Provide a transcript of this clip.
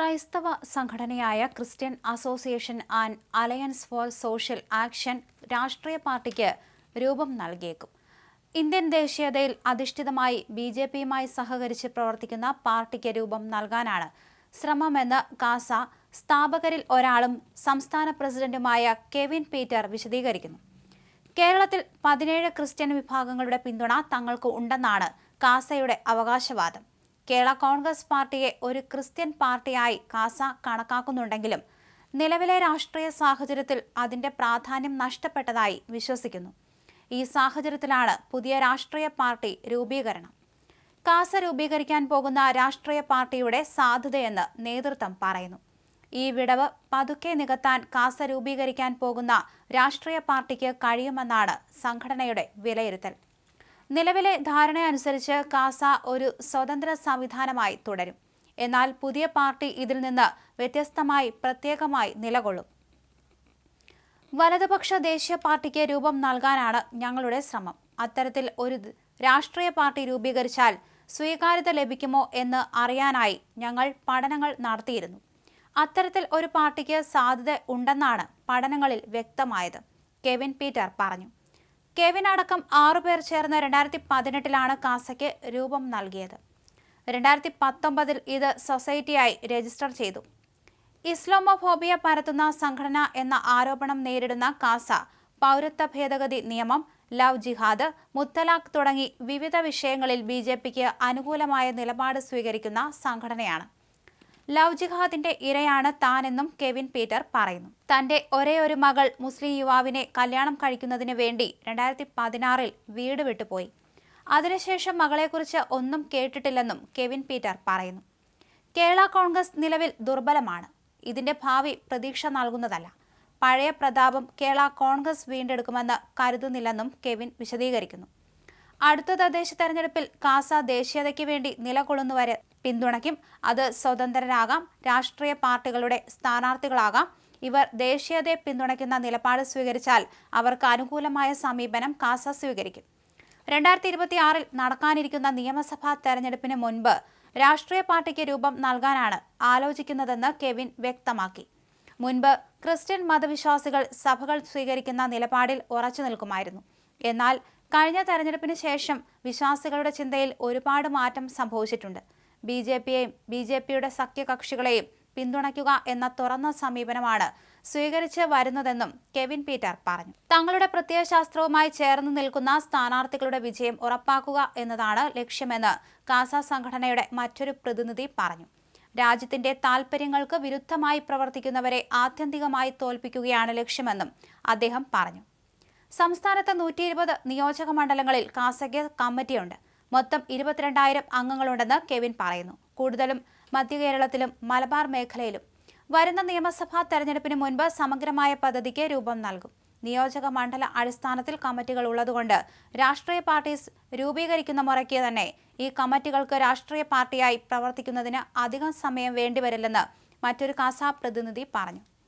ക്രൈസ്തവ സംഘടനയായ Christian association and alliance for social action രാഷ്ട്രീയ പാർട്ടിക്ക് രൂപം നൽകിയേക്കും. ഇന്ത്യൻ ദേശീയതയിൽ അധിഷ്ഠിതമായി ബി ജെ പിയുമായി സഹകരിച്ച് പ്രവർത്തിക്കുന്ന പാർട്ടിക്ക് രൂപം നൽകാനാണ് ശ്രമമെന്ന് കാസ സ്ഥാപകരിൽ ഒരാളും സംസ്ഥാന പ്രസിഡന്റുമായ കെവിൻ പീറ്റർ വിശദീകരിക്കുന്നു. കേരളത്തിൽ പതിനേഴ് ക്രിസ്ത്യൻ വിഭാഗങ്ങളുടെ പിന്തുണ തങ്ങൾക്ക് ഉണ്ടെന്നാണ് കാസയുടെ അവകാശവാദം. കേരള കോൺഗ്രസ് പാർട്ടിയെ ഒരു ക്രിസ്ത്യൻ പാർട്ടിയായി കാസ കണക്കാക്കുന്നുണ്ടെങ്കിലും നിലവിലെ രാഷ്ട്രീയ സാഹചര്യത്തിൽ അതിന്റെ പ്രാധാന്യം നഷ്ടപ്പെട്ടതായി വിശ്വസിക്കുന്നു. ഈ സാഹചര്യത്തിലാണ് പുതിയ രാഷ്ട്രീയ പാർട്ടി രൂപീകരണം. കാസ രൂപീകരിക്കാൻ പോകുന്ന രാഷ്ട്രീയ പാർട്ടിയുടെ സാധ്യതയെന്ന് നേതൃത്വം പറയുന്നു. ഈ വിടവ് പതുക്കെ നികത്താൻ കാസ രൂപീകരിക്കാൻ പോകുന്ന രാഷ്ട്രീയ പാർട്ടിക്ക് കഴിയുമെന്നാണ് സംഘടനയുടെ വിലയിരുത്തൽ. നിലവിലെ ധാരണയനുസരിച്ച് കാസ ഒരു സ്വതന്ത്ര സംവിധാനമായി തുടരും. എന്നാൽ പുതിയ പാർട്ടി ഇതിൽ നിന്ന് വ്യത്യസ്തമായി പ്രത്യേകമായി നിലകൊള്ളും. വലതുപക്ഷ ദേശീയ പാർട്ടിക്ക് രൂപം നൽകാനാണ് ഞങ്ങളുടെ ശ്രമം. അത്തരത്തിൽ ഒരു രാഷ്ട്രീയ പാർട്ടി രൂപീകരിച്ചാൽ സ്വീകാര്യത ലഭിക്കുമോ എന്ന് അറിയാനായി ഞങ്ങൾ പഠനങ്ങൾ നടത്തിയിരുന്നു. അത്തരത്തിൽ ഒരു പാർട്ടിക്ക് സാധ്യത ഉണ്ടെന്നാണ് പഠനങ്ങളിൽ വ്യക്തമായത്. കെവിൻ പീറ്റർ പറഞ്ഞു. കെവിൻ അടക്കം ആറുപേർ ചേർന്ന് രണ്ടായിരത്തി പതിനെട്ടിലാണ് കാസയ്ക്ക് രൂപം നൽകിയത്. രണ്ടായിരത്തി പത്തൊമ്പതിൽ ഇത് സൊസൈറ്റിയായി രജിസ്റ്റർ ചെയ്തു. ഇസ്ലാമോഫോബിയ പരത്തുന്ന സംഘടന എന്ന ആരോപണം നേരിടുന്ന കാസ പൗരത്വ ഭേദഗതി നിയമം ലവ് ജിഹാദ് മുത്തലാഖ് തുടങ്ങി വിവിധ വിഷയങ്ങളിൽ ബി അനുകൂലമായ നിലപാട് സ്വീകരിക്കുന്ന സംഘടനയാണ്. ലവ് ജിഹാദിന്റെ ഇരയാണ് താനെന്നും കെവിൻ പീറ്റർ പറയുന്നു. തന്റെ ഒരേ ഒരു മകൾ മുസ്ലിം യുവാവിനെ കല്യാണം കഴിക്കുന്നതിന് വേണ്ടി രണ്ടായിരത്തി പതിനാറിൽ വീട് വിട്ടുപോയി. അതിനുശേഷം മകളെക്കുറിച്ച് ഒന്നും കേട്ടിട്ടില്ലെന്നും കെവിൻ പീറ്റർ പറയുന്നു. കേരള കോൺഗ്രസ് നിലവിൽ ദുർബലമാണ്. ഇതിന്റെ ഭാവി പ്രതീക്ഷ നൽകുന്നതല്ല. പഴയ പ്രതാപം കേരള കോൺഗ്രസ് വീണ്ടെടുക്കുമെന്ന് കരുതുന്നില്ലെന്നും കെവിൻ വിശദീകരിക്കുന്നു. അടുത്ത തദ്ദേശ തെരഞ്ഞെടുപ്പിൽ കാസ ദേശീയതയ്ക്ക് വേണ്ടി നിലകൊള്ളുന്നവരെ പിന്തുണയ്ക്കും. അത് സ്വതന്ത്രരാകാം. രാഷ്ട്രീയ പാർട്ടികളുടെ സ്ഥാനാർത്ഥികളാകാം. ഇവർ ദേശീയതയെ പിന്തുണയ്ക്കുന്ന നിലപാട് സ്വീകരിച്ചാൽ അവർക്ക് അനുകൂലമായ സമീപനം കാസ സ്വീകരിക്കും. രണ്ടായിരത്തി ഇരുപത്തി ആറിൽ നടക്കാനിരിക്കുന്ന നിയമസഭാ തെരഞ്ഞെടുപ്പിന് മുൻപ് രാഷ്ട്രീയ പാർട്ടിക്ക് രൂപം നൽകാനാണ് ആലോചിക്കുന്നതെന്ന് കെവിൻ വ്യക്തമാക്കി. മുൻപ് ക്രിസ്ത്യൻ മതവിശ്വാസികൾ സഭകൾ സ്വീകരിക്കുന്ന നിലപാടിൽ ഉറച്ചു നിൽക്കുമായിരുന്നു. എന്നാൽ കഴിഞ്ഞ തെരഞ്ഞെടുപ്പിന് ശേഷം വിശ്വാസികളുടെ ചിന്തയിൽ ഒരുപാട് മാറ്റം സംഭവിച്ചിട്ടുണ്ട്. ബി ജെ പിയെയും ബി ജെ പിയുടെ സഖ്യകക്ഷികളെയും പിന്തുണയ്ക്കുക എന്ന തുറന്ന സമീപനമാണ് സ്വീകരിച്ച് വരുന്നതെന്നും കെവിൻ പീറ്റർ പറഞ്ഞു. തങ്ങളുടെ പ്രത്യയശാസ്ത്രവുമായി ചേർന്ന് നിൽക്കുന്ന സ്ഥാനാർത്ഥികളുടെ വിജയം ഉറപ്പാക്കുക എന്നതാണ് ലക്ഷ്യമെന്ന് കാസ സംഘടനയുടെ മറ്റൊരു പ്രതിനിധി പറഞ്ഞു. രാജ്യത്തിന്റെ താൽപര്യങ്ങൾക്ക് വിരുദ്ധമായി പ്രവർത്തിക്കുന്നവരെ ആത്യന്തികമായി തോൽപ്പിക്കുകയാണ് ലക്ഷ്യമെന്നും അദ്ദേഹം പറഞ്ഞു. സംസ്ഥാനത്ത് നൂറ്റി ഇരുപത് നിയോജക മണ്ഡലങ്ങളിൽ കാസയ്ക്ക് കമ്മിറ്റിയുണ്ട്. മൊത്തം ഇരുപത്തിരണ്ടായിരം അംഗങ്ങളുണ്ടെന്ന് കെവിൻ പറയുന്നു. കൂടുതലും മധ്യ കേരളത്തിലും മലബാർ മേഖലയിലും. വരുന്ന നിയമസഭാ തെരഞ്ഞെടുപ്പിന് മുൻപ് സമഗ്രമായ പദ്ധതിക്ക് രൂപം നൽകും. നിയോജക മണ്ഡല അടിസ്ഥാനത്തിൽ കമ്മിറ്റികൾ ഉള്ളതുകൊണ്ട് രാഷ്ട്രീയ പാർട്ടി രൂപീകരിക്കുന്ന മുറയ്ക്ക് തന്നെ ഈ കമ്മിറ്റികൾക്ക് രാഷ്ട്രീയ പാർട്ടിയായി പ്രവർത്തിക്കുന്നതിന് അധികം സമയം വേണ്ടിവരില്ലെന്ന് മറ്റൊരു കാസ പ്രതിനിധി പറഞ്ഞു.